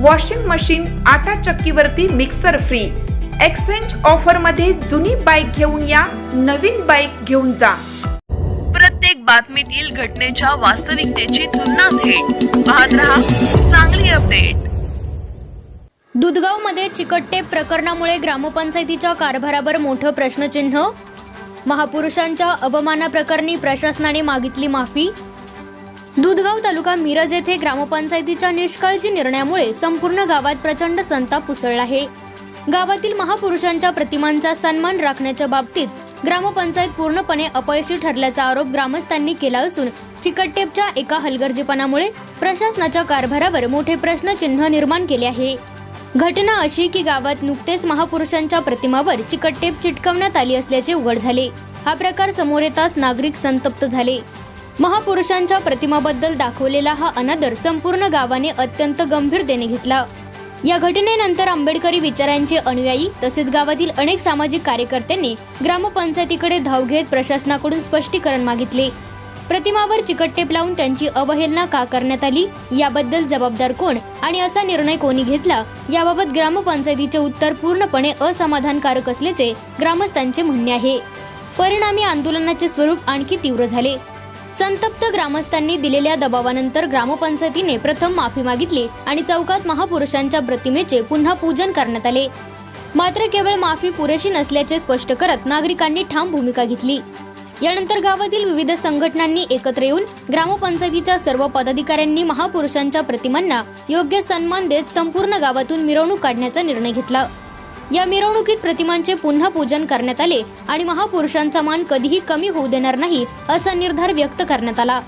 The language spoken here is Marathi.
वॉशिंग मशीन आटा चक्कीवरती मिक्सर फ्री. एक्सचेंज ऑफरमध्ये जुनी बाईक घेऊन या नवीन बाईक घेऊन जा. प्रत्येक बातमीतील घटनेच्या वास्तविकतेची तुलना थेट. पाहत रहा चांगली अपडेट दुधगावमध्ये चिकटटेप प्रकरणामुळे ग्रामपंचायतीच्या कारभारावर मोठं प्रश्नचिन्ह. महापुरुषांच्या अवमानाप्रकरणी प्रशासनाने मागितली माफी. दुधगाव तालुका मिरज येथे ग्रामपंचायतीच्या निष्काळजी निर्णयामुळे संपूर्ण गावात प्रचंड संताप उसळला आहे. गावातील महापुरुषांच्या प्रतिमांचा सन्मान राखण्याच्या बाबतीत ग्रामपंचायत पूर्णपणे अपयशी ठरल्याचा आरोप ग्रामस्थांनी केला असून चिकटटेपच्या एका हलगर्जीपणामुळे प्रशासनाच्या कारभारावर मोठे प्रश्नचिन्ह निर्माण केले आहे. घटना अशी की गावात नुकतेच महापुरुषांच्या प्रतिमावर चिकटटेप चिटकवण्यात आली असल्याचे उघड झाले. हा प्रकार समोर येताच नागरिक संतप्त झाले. महापुरुषांच्या प्रतिमाबद्दल दाखवलेला हा अनादर संपूर्ण गावाने अत्यंत गंभीरतेने घेतला. या घटनेनंतर आंबेडकरी विचारांचे अनुयायी तसेच गावातील अनेक सामाजिक कार्यकर्त्यांनी ग्रामपंचायतीकडे धाव घेत प्रशासनाकडून स्पष्टीकरण मागितले. प्रतिमावर चिकटटेप लावून त्यांची अवहेलना का करण्यात आली? याबद्दल जबाबदार कोण आणि असा निर्णय कोणी घेतला? याबाबत ग्रामपंचायतीचे उत्तर पूर्णपणे असमाधानकारक असल्याचे ग्रामस्थांचे म्हणणे आहे. परिणामी आंदोलनाचे स्वरूप आणखी तीव्र झाले. संतप्त ग्रामस्थांनी दिलेल्या दबावानंतर ग्रामपंचायतीने प्रथम माफी मागितली आणि चौकात महापुरुषांच्या प्रतिमेचे पुन्हा पूजन करण्यात आले. मात्र केवळ माफी पुरेशी नसल्याचे स्पष्ट करत नागरिकांनी ठाम भूमिका घेतली. यानंतर गावातील विविध संघटनांनी एकत्र येऊन ग्रामपंचायतीच्या सर्व पदाधिकाऱ्यांनी महापुरुषांच्या प्रतिमांना योग्य सन्मान देत संपूर्ण गावातून मिरवणूक काढण्याचा निर्णय घेतला. या मिरवणुकीत प्रतिमांचे पुन्हा पूजन करण्यात आले आणि महापुरुषांचा मान कधीही कमी होऊ देणार नाही असा निर्धार व्यक्त करण्यात आला.